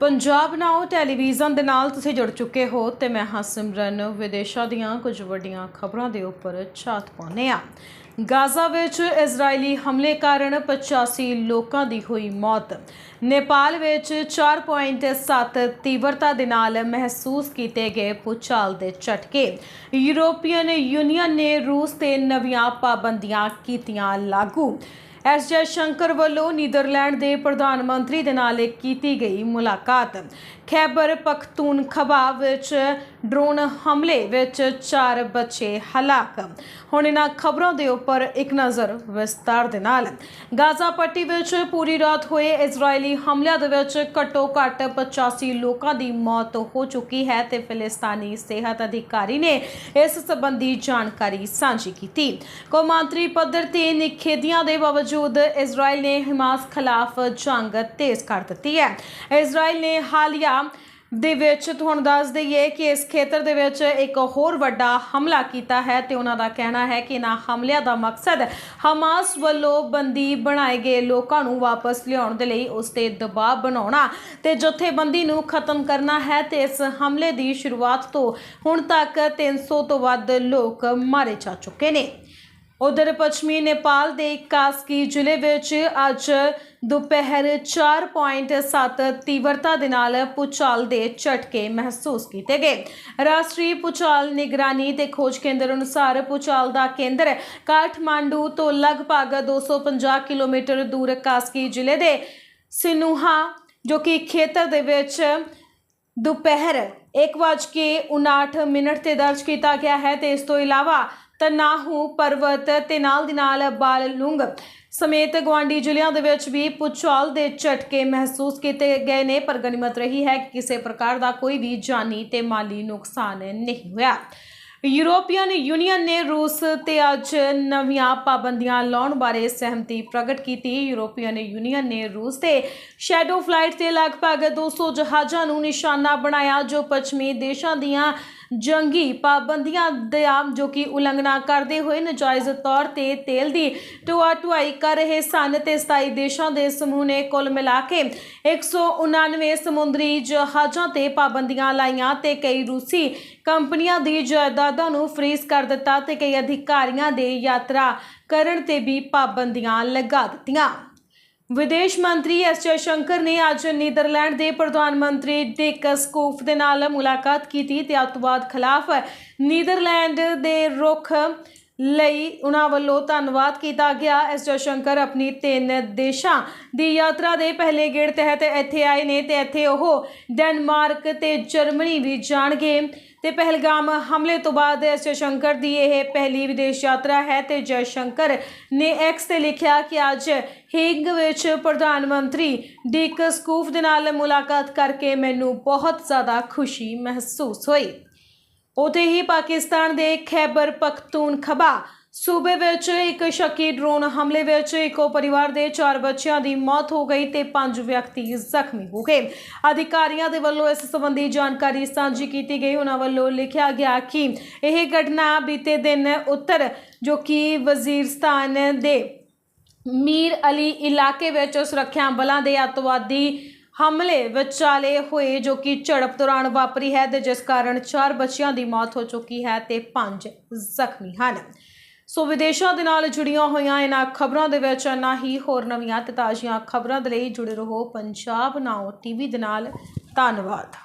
ਪੰਜਾਬ ਨਾਓ television ਦੇ ਨਾਲ ਤੁਸੀਂ ਜੁੜ ਚੁੱਕੇ ਹੋ ਤੇ ਮੈਂ ਹਾਂ ਸਿਮਰਨ। ਵਿਦੇਸ਼ਾਂ ਦੀਆਂ ਕੁਝ ਵੱਡੀਆਂ ਖਬਰਾਂ ਦੇ ਉੱਪਰ ਛਾਤ ਪਾਉਂਦੇ ਆ ਗਾਜ਼ਾ ਵਿੱਚ ਇਜ਼ਰਾਈਲੀ ਹਮਲੇ ਕਾਰਨ 85 ਲੋਕਾਂ ਦੀ ਹੋਈ ਮੌਤ। ਨੇਪਾਲ ਵਿੱਚ 4.7 ਤੀਵਰਤਾ ਦੇ ਨਾਲ ਮਹਿਸੂਸ ਕੀਤੇ ਗਏ ਭੂਚਾਲ ਦੇ ਝਟਕੇ। ਯੂਰੋਪੀਅਨ ਯੂਨੀਅਨ ਨੇ ਰੂਸ ਤੇ ਨਵੀਆਂ ਪਾਬੰਦੀਆਂ ਕੀਤੀਆਂ ਲਾਗੂ। ਐਸ ਜੈ ਸ਼ੰਕਰ ਵੱਲੋਂ ਨੀਦਰਲੈਂਡ ਦੇ ਪ੍ਰਧਾਨ ਮੰਤਰੀ ਦੇ ਨਾਲ ਕੀਤੀ ਗਈ ਮੁਲਾਕਾਤ। ਖੈਬਰ ਪਖਤੂਨਖਵਾ ਵਿੱਚ ਡਰੋਨ ਹਮਲੇ ਵਿੱਚ ਚਾਰ ਬੱਚੇ ਹਲਾਕ। ਹੁਣ ਇਹਨਾਂ ਖਬਰਾਂ ਦੇ ਉੱਪਰ ਇੱਕ ਨਜ਼ਰ ਵਿਸਤਾਰ ਦੇ ਨਾਲ। ਗਾਜ਼ਾ ਪੱਟੀ ਵਿੱਚ ਪੂਰੀ ਰਾਤ ਹੋਏ ਇਜ਼ਰਾਈਲੀ ਹਮਲਿਆਂ ਦੇ ਵਿੱਚ ਘੱਟੋ ਘੱਟ 85 ਲੋਕਾਂ ਦੀ ਮੌਤ ਹੋ ਚੁੱਕੀ ਹੈ ਤੇ ਫਿਲਿਸਤਾਨੀ ਸਿਹਤ ਅਧਿਕਾਰੀ ਨੇ ਇਸ ਸੰਬੰਧੀ ਜਾਣਕਾਰੀ ਸਾਂਝੀ ਕੀਤੀ। ਕੌਮਾਂਤਰੀ ਪੱਧਰ ਤੇ ਨਿਖੇਧੀਆਂ ਦੇ ਬਾਵਜੂਦ ਇਜ਼ਰਾਈਲ ਨੇ ਹਮਾਸ ਖਿਲਾਫ ਜੰਗ ਤੇਜ਼ ਕਰ ਦਿੱਤੀ ਹੈ। ਇਜ਼ਰਾਈਲ ਨੇ ਹਾਲੀਆ ਦੇ ਵਿੱਚ ਤੁਹਾਨੂੰ ਦੱਸ ਦਈਏ ਕਿ ਇਸ ਖੇਤਰ ਦੇ ਵਿੱਚ ਇੱਕ ਹੋਰ ਵੱਡਾ ਹਮਲਾ ਕੀਤਾ ਹੈ ਤੇ ਉਹਨਾਂ ਦਾ ਕਹਿਣਾ ਹੈ ਕਿ ਇਹਨਾਂ ਹਮਲਿਆਂ ਦਾ ਮਕਸਦ ਹਮਾਸ ਵੱਲੋਂ ਬੰਦੀ ਬਣਾਏ ਗਏ ਲੋਕਾਂ ਨੂੰ ਵਾਪਸ ਲਿਆਉਣ ਦੇ ਲਈ ਉਸ ਤੇ ਦਬਾਅ ਬਣਾਉਣਾ ਤੇ ਜਥੇਬੰਦੀ ਨੂੰ ਖਤਮ ਕਰਨਾ ਹੈ ਤੇ ਇਸ ਹਮਲੇ ਦੀ ਸ਼ੁਰੂਆਤ ਤੋਂ ਹੁਣ ਤੱਕ 300 ਤੋਂ ਵੱਧ ਲੋਕ ਮਾਰੇ ਜਾ ਚੁੱਕੇ ਨੇ। ਉਧਰ ਪੱਛਮੀ ਨੇਪਾਲ ਦੇ ਕਾਸਕੀ ਜ਼ਿਲ੍ਹੇ ਵਿੱਚ ਅੱਜ ਦੁਪਹਿਰ 4.7 ਤੀਵਰਤਾ ਦੇ ਨਾਲ ਪੁਚਾਲ ਦੇ ਝਟਕੇ ਮਹਿਸੂਸ ਕੀਤੇ ਗਏ। ਰਾਸ਼ਟਰੀ ਪੁਚਾਲ ਨਿਗਰਾਨੀ ਤੇ ਖੋਜ ਕੇਂਦਰ ਅਨੁਸਾਰ ਪੁਚਾਲ ਦਾ ਕੇਂਦਰ ਕਾਠਮਾਂਡੂ ਤੋਂ ਲਗਭਗ 250 ਕਿਲੋਮੀਟਰ ਦੂਰ ਕਾਸਕੀ ਜ਼ਿਲ੍ਹੇ ਦੇ ਸਿਨੂਹਾ, ਜੋ ਕਿ ਖੇਤਰ ਦੇ ਵਿੱਚ ਦੁਪਹਿਰ 1:59 ਮਿੰਟ ਤੇ ਦਰਜ ਕੀਤਾ ਗਿਆ ਹੈ ਤੇ ਇਸ ਤੋਂ ਇਲਾਵਾ ਤਨਾਹੂ ਪਰਵਤ, ਤੇ ਨਾਲ ਦੀ ਨਾਲ ਬਾਲਲੁੰਗ ਸਮੇਤ ਗਵਾਂਡੀ ਜ਼ਿਲ੍ਹਿਆਂ ਦੇ ਵਿੱਚ ਵੀ ਪੁਚਾਲ ਦੇ ਝਟਕੇ ਮਹਿਸੂਸ ਕੀਤੇ ਗਏ ਨੇ, ਪਰ ਗਨੀਮਤ ਰਹੀ ਹੈ ਕਿ ਕਿਸੇ ਪ੍ਰਕਾਰ ਦਾ ਕੋਈ ਵੀ ਜਾਨੀ ਤੇ ਮਾਲੀ ਨੁਕਸਾਨ ਨਹੀਂ ਹੋਇਆ। ਯੂਰੋਪੀਅਨ ਯੂਨੀਅਨ ਨੇ ਰੂਸ ਤੇ ਅੱਜ ਨਵੀਆਂ ਪਾਬੰਦੀਆਂ ਲਾਉਣ ਬਾਰੇ ਸਹਿਮਤੀ ਪ੍ਰਗਟ ਕੀਤੀ। ਯੂਰੋਪੀਅਨ ਯੂਨੀਅਨ ਨੇ ਰੂਸ ਤੇ ਸ਼ੈਡੋ ਫਲਾਈਟ ਤੇ ਲਗਭਗ 200 ਜਹਾਜ਼ਾਂ ਨੂੰ ਨਿਸ਼ਾਨਾ ਬਣਾਇਆ, ਜੋ ਪੱਛਮੀ ਦੇਸ਼ਾਂ ਦੀਆਂ ਜੰਗੀ ਪਾਬੰਦੀਆਂ ਦਾ ਜੋ ਕਿ ਉਲੰਘਣਾ ਕਰਦੇ ਹੋਏ ਨਜਾਇਜ਼ ਤੌਰ ਤੇ ਤੇਲ ਦੀ ਢੁਆ ਢੁਆਈ ਕਰ ਰਹੇ ਸਨ ਤੇ 27 ਦੇਸ਼ਾਂ ਦੇ ਸਮੂਹ ਨੇ ਕੁੱਲ ਮਿਲਾ ਕੇ 199 ਸਮੁੰਦਰੀ ਜਹਾਜ਼ਾਂ ਤੇ ਪਾਬੰਦੀਆਂ ਲਾਈਆਂ ਤੇ ਕਈ ਰੂਸੀ ਕੰਪਨੀਆਂ ਦੀ ਜਾਇਦਾਦਾਂ ਨੂੰ ਫ੍ਰੀਜ਼ ਕਰ ਦਿੱਤਾ ਤੇ ਕਈ ਅਧਿਕਾਰੀਆਂ ਦੇ ਯਾਤਰਾ ਕਰਨ ਤੇ ਵੀ ਪਾਬੰਦੀਆਂ ਲਗਾ ਦਿੱਤੀਆਂ। ਵਿਦੇਸ਼ ਮੰਤਰੀ ਐਸ ਜੈਸ਼ੰਕਰ ਨੇ ਅੱਜ ਨੀਦਰਲੈਂਡ ਦੇ ਪ੍ਰਧਾਨ ਮੰਤਰੀ ਡਿਕ ਸਕੂਫ ਦੇ ਨਾਲ ਮੁਲਾਕਾਤ ਕੀਤੀ ਤੇ ਅੱਤਵਾਦ ਖਿਲਾਫ ਨੀਦਰਲੈਂਡ ਦੇ ਰੁਖ ਲਈ ਉਹਨਾਂ ਵੱਲੋਂ ਧੰਨਵਾਦ ਕੀਤਾ ਗਿਆ। ਐਸ ਜਯਸ਼ੰਕਰ ਆਪਣੀ ਤਿੰਨ ਦੇਸ਼ਾਂ ਦੀ ਯਾਤਰਾ ਦੇ ਪਹਿਲੇ ਗੇੜ ਤਹਿਤ ਇੱਥੇ ਆਏ ਨੇ ਤੇ ਇੱਥੇ ਉਹ ਡੈਨਮਾਰਕ ਤੇ ਜਰਮਨੀ ਵੀ ਜਾਣਗੇ। ਤੇ ਪਹਿਲਗਾਮ ਹਮਲੇ ਤੋਂ ਬਾਅਦ ਐਸ ਜਯਸ਼ੰਕਰ ਦੀ ਇਹ ਪਹਿਲੀ ਵਿਦੇਸ਼ ਯਾਤਰਾ ਹੈ ਤੇ ਜੈਸ਼ੰਕਰ ਨੇ ਐਕਸ ਤੇ ਲਿਖਿਆ ਕਿ ਅੱਜ ਹਿੰਗ ਵਿੱਚ ਪ੍ਰਧਾਨ ਮੰਤਰੀ ਡੀਕ ਸਕੂਫ ਦੇ ਨਾਲ ਮੁਲਾਕਾਤ ਕਰਕੇ ਮੈਨੂੰ ਬਹੁਤ ਜ਼ਿਆਦਾ ਖੁਸ਼ੀ ਮਹਿਸੂਸ ਹੋਈ। ਉਤੇ ਹੀ ਪਾਕਿਸਤਾਨ ਦੇ ਖੈਬਰ ਪਖਤੂਨਖਵਾ ਸੂਬੇ ਵਿੱਚ ਇੱਕ ਸ਼ੱਕੀ ਡਰੋਨ ਹਮਲੇ ਵਿੱਚ ਇੱਕੋ ਪਰਿਵਾਰ ਦੇ ਚਾਰ ਬੱਚਿਆਂ ਦੀ ਮੌਤ ਹੋ ਗਈ ਤੇ ਪੰਜ ਵਿਅਕਤੀ ਜ਼ਖਮੀ ਹੋ ਗਏ। ਅਧਿਕਾਰੀਆਂ ਦੇ ਵੱਲੋਂ ਇਸ ਸੰਬੰਧੀ ਜਾਣਕਾਰੀ ਸਾਂਝੀ ਕੀਤੀ ਗਈ। ਉਹਨਾਂ ਵੱਲੋਂ ਲਿਖਿਆ ਗਿਆ ਕਿ ਇਹ ਘਟਨਾ ਬੀਤੇ ਦਿਨ ਉੱਤਰ ਜੋ ਕਿ ਵਜ਼ੀਰਸਤਾਨ ਦੇ ਮੀਰ ਅਲੀ ਇਲਾਕੇ ਵਿੱਚ ਸੁਰੱਖਿਆ ਬਲਾਂ ਦੇ ਅੱਤਵਾਦੀ ਹਮਲੇ ਵਿਚਾਲੇ ਹੋਏ ਜੋ ਕਿ ਝੜਪ ਦੌਰਾਨ ਵਾਪਰੀ ਹੈ ਤੇ ਜਿਸ ਕਾਰਨ ਚਾਰ ਬੱਚਿਆਂ ਦੀ ਮੌਤ ਹੋ ਚੁੱਕੀ ਹੈ ਤੇ ਪੰਜ ਜ਼ਖਮੀ ਹਨ। ਸੋ ਵਿਦੇਸ਼ਾਂ ਦੇ ਨਾਲ ਜੁੜੀਆਂ ਹੋਈਆਂ ਇਹਨਾਂ ਖਬਰਾਂ ਦੇ ਵਿੱਚ ਨਾ ਹੀ। ਹੋਰ ਨਵੀਆਂ ਤੇ ਤਾਜ਼ੀਆਂ ਖਬਰਾਂ ਦੇ ਲਈ ਜੁੜੇ ਰਹੋ ਪੰਜਾਬ ਨਾਓ ਟੀਵੀ ਦੇ ਨਾਲ। ਧੰਨਵਾਦ।